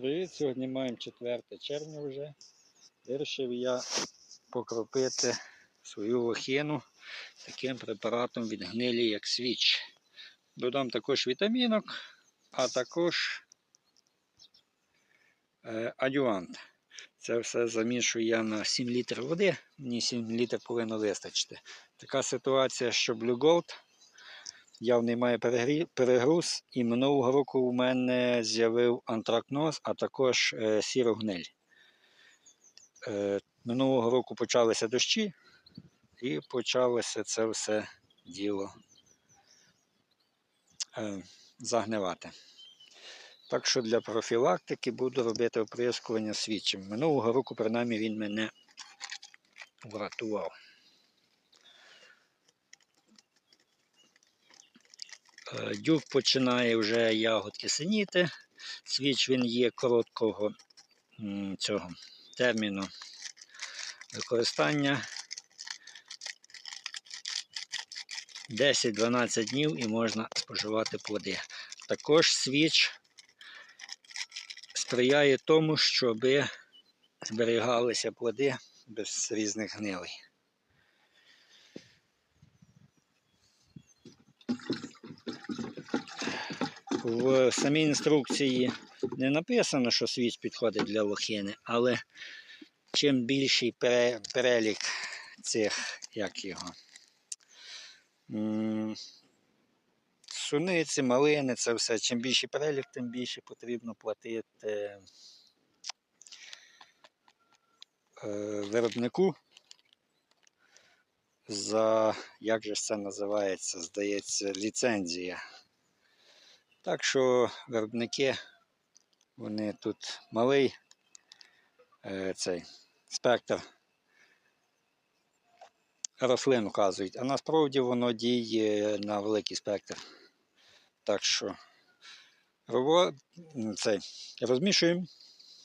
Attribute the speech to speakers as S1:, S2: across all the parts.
S1: Привіт, сьогодні маємо 4 червня вже. Вирішив я покропити свою лохину таким препаратом від гнилі, як свіч. Додам також вітамінок, а також е, адювант. Це все замішую я на 7 літрів води. Мені 7 літрів повинно вистачити. Така ситуація, що Blue Gold явний має перегрі- перегруз, і минулого року у мене з'явив антракноз, а також е, сірогниль. Е, минулого року почалися дощі, і почалося це все діло е, загнивати. Так що для профілактики буду робити оприскування свічем. Минулого року, принаймні, він мене врятував. Е, Дюк починає вже ягодки синіти. Свіч він є короткого цього терміну використання. 10-12 днів і можна споживати плоди. Також свіч сприяє тому, щоб зберігалися плоди без різних гнилей. В самій інструкції не написано, що свіч підходить для лохини, але чим більший перелік цих, як його, суниці, малини, це все. Чим більший перелік, тим більше потрібно платити е, виробнику за, як же це називається, здається, ліцензія. Так що виробники, вони тут малий е, цей спектр рослин вказують, а насправді воно діє на великий спектр. Так що цей, розмішуємо,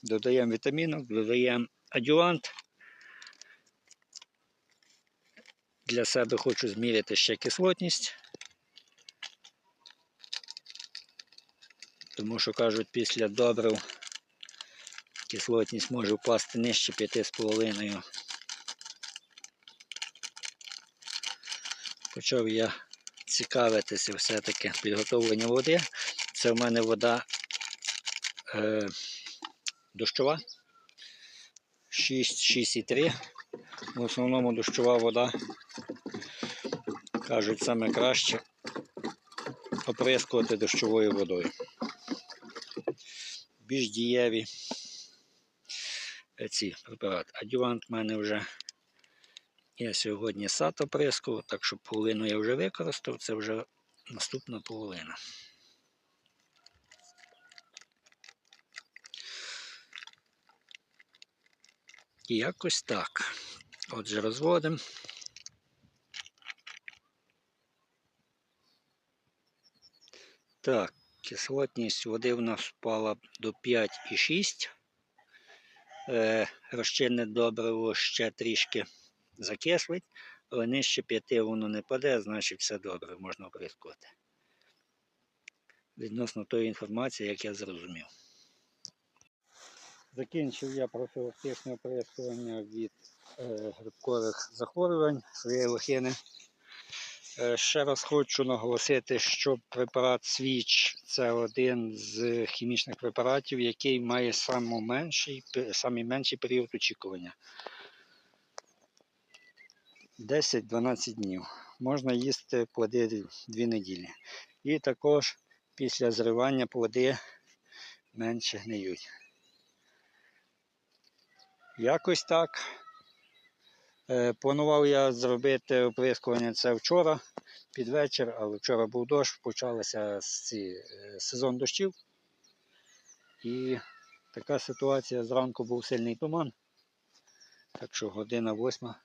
S1: додаємо вітамінок, додаємо адювант. Для себе хочу зміряти ще кислотність. Тому що кажуть, після добрив кислотність може впасти нижче 5,5. Почав я цікавитися все-таки підготовлення води. Це в мене вода е, дощова 6,6,3. В основному дощова вода, кажуть, саме краще оприскувати дощовою водою. Більш дієві е, ці препарати. Адювант в мене вже я сьогодні сад оприскував, так що половину я вже використав, це вже наступна половина. І якось так. Отже, розводимо. Так, кислотність води в нас впала до 5,6. Е, розчинне добриво ще трішки закислить, але нижче 5 воно не паде, значить все добре, можна оприскувати. Відносно тої інформації, як я зрозумів. Закінчив я профілактичне оприскування від е, грибкових захворювань своєї лохини. Е, Ще раз хочу наголосити, що препарат Свіч це один з хімічних препаратів, який має найменший, менший період очікування. 10-12 днів. Можна їсти плоди 2 неділі. І також після зривання плоди менше гниють. Якось так. Е, Планував я зробити оприскування це вчора під вечір, але вчора був дощ, почався ці, е, сезон дощів. І така ситуація зранку був сильний туман. Так що година восьма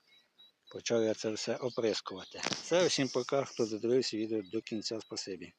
S1: почав я це все оприскувати. Це всім пока, хто додивився відео до кінця. Спасибі.